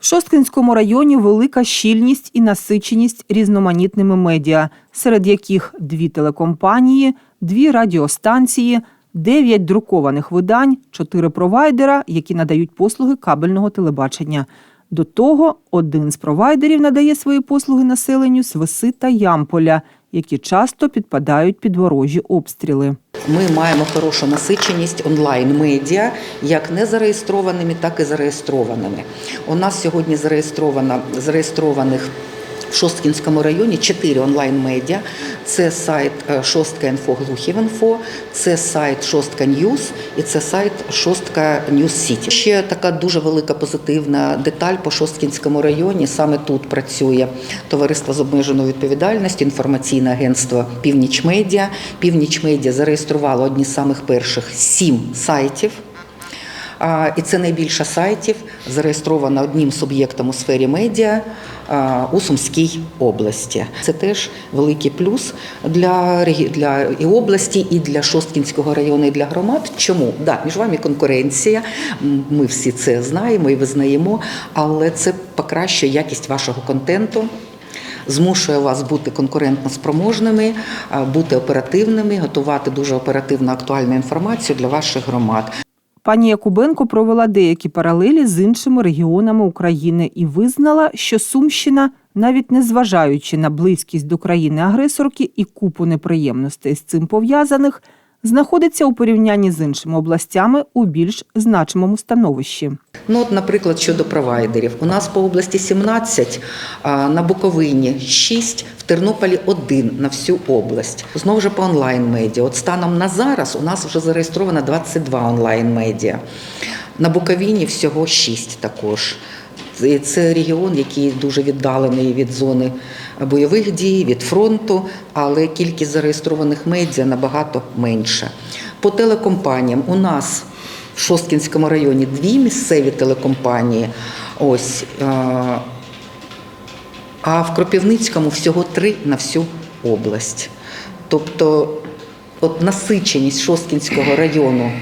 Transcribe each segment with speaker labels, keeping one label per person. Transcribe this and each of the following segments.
Speaker 1: В Шосткинському районі велика щільність і насиченість різноманітними медіа, серед яких дві телекомпанії, дві радіостанції, дев'ять друкованих видань, чотири провайдера, які надають послуги кабельного телебачення. До того один з провайдерів надає свої послуги населенню з Виси та Ямполя, які часто підпадають під ворожі обстріли.
Speaker 2: Ми маємо хорошу насиченість онлайн-медіа, як незареєстрованими, так і зареєстрованими. У нас сьогодні зареєстровано зареєстрованих в Шосткінському районі чотири онлайн-медіа. Це сайт е, Шостка інфо Глухів.Інфо, це сайт Шостка Ньюз і це сайт Шостка Ньюз Сіті. Ще така дуже велика позитивна деталь по Шосткінському районі. Саме тут працює товариство з обмеженою відповідальністю, інформаційне агентство Північ Медіа. Північ Медіа зареєструвало одні з самих перших сім сайтів. І це найбільше сайтів зареєстровано одним суб'єктом у сфері медіа у Сумській області. Це теж великий плюс для, для і області, і для Шосткінського району, і для громад. Чому? Да, між вами конкуренція, ми всі це знаємо і визнаємо, але це покращує якість вашого контенту. Змушує вас бути конкурентно спроможними, бути оперативними, готувати дуже оперативну актуальну інформацію для ваших громад.
Speaker 1: Пані Якубенко провела деякі паралелі з іншими регіонами України і визнала, що Сумщина, навіть не зважаючи на близькість до країни-агресорки і купу неприємностей з цим пов'язаних, знаходиться у порівнянні з іншими областями у більш значимому становищі.
Speaker 2: Ну, от, наприклад, щодо провайдерів. У нас по області 17, на Буковині 6, в Тернополі 1 на всю область. Знову ж по онлайн-медіа. От станом на зараз у нас вже зареєстровано 22 онлайн-медіа. На Буковині всього 6 також. Це регіон, який дуже віддалений від зони бойових дій, від фронту, але кількість зареєстрованих медіа набагато менша. По телекомпаніям у нас в Шосткінському районі дві місцеві телекомпанії. Ось, е, а в Кропивницькому всього три на всю область. Тобто, от насиченість Шосткінського району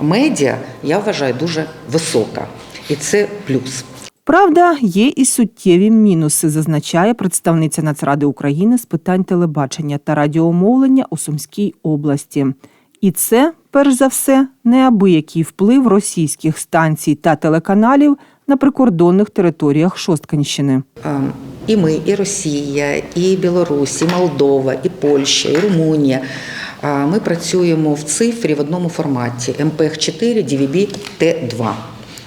Speaker 2: медіа, я вважаю, дуже висока. І це плюс.
Speaker 1: Правда, є і суттєві мінуси, зазначає представниця Нацради України з питань телебачення та радіомовлення у Сумській області. І це, перш за все, неабиякий вплив російських станцій та телеканалів на прикордонних територіях Шосткинщини.
Speaker 2: Е, І ми, і Росія, і Білорусь, і Молдова, і Польща, і Румунія. Е, Ми працюємо в цифрі в одному форматі MPEG-4 DVB T2.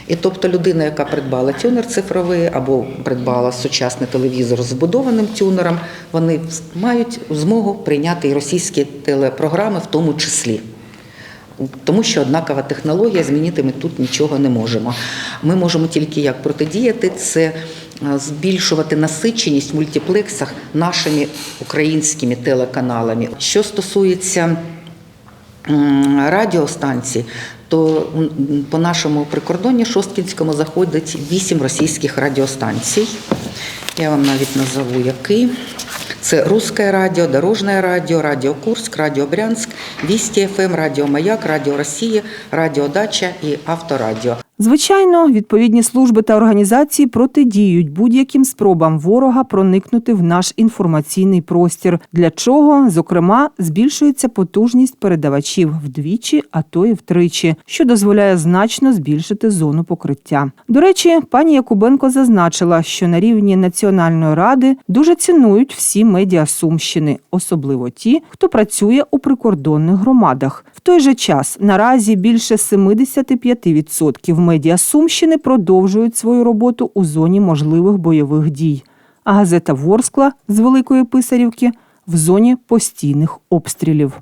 Speaker 2: І тобто людина, яка придбала тюнер цифровий або придбала сучасний телевізор з збудованим тюнером, вони мають змогу прийняти і російські телепрограми в тому числі. Тому що однакова технологія змінити ми тут нічого не можемо. Ми можемо тільки як протидіяти це е, збільшувати насиченість в мультиплексах нашими українськими телеканалами. Що стосується радіостанцій, то по нашому прикордонні Шосткінському заходить вісім російських радіостанцій. Я вам навіть назову який. Це Русське радіо, Дорожне радіо, Радіо Курськ, Радіо Брянськ, Вісті ФМ, Радіо Маяк, Радіо Росія, Радіо Дача і Авторадіо.
Speaker 1: Звичайно, відповідні служби та організації протидіють будь-яким спробам ворога проникнути в наш інформаційний простір, для чого, зокрема, збільшується потужність передавачів вдвічі, а то й втричі, що дозволяє значно збільшити зону покриття. До речі, пані Якубенко зазначила, що на рівні національної ради дуже цінують всі медіа Сумщини, особливо ті, хто працює у прикордонних громадах. В той же час наразі більше 75% медіа Сумщини продовжують свою роботу у зоні можливих бойових дій. А газета Ворскла з Великої Писарівки в зоні постійних обстрілів.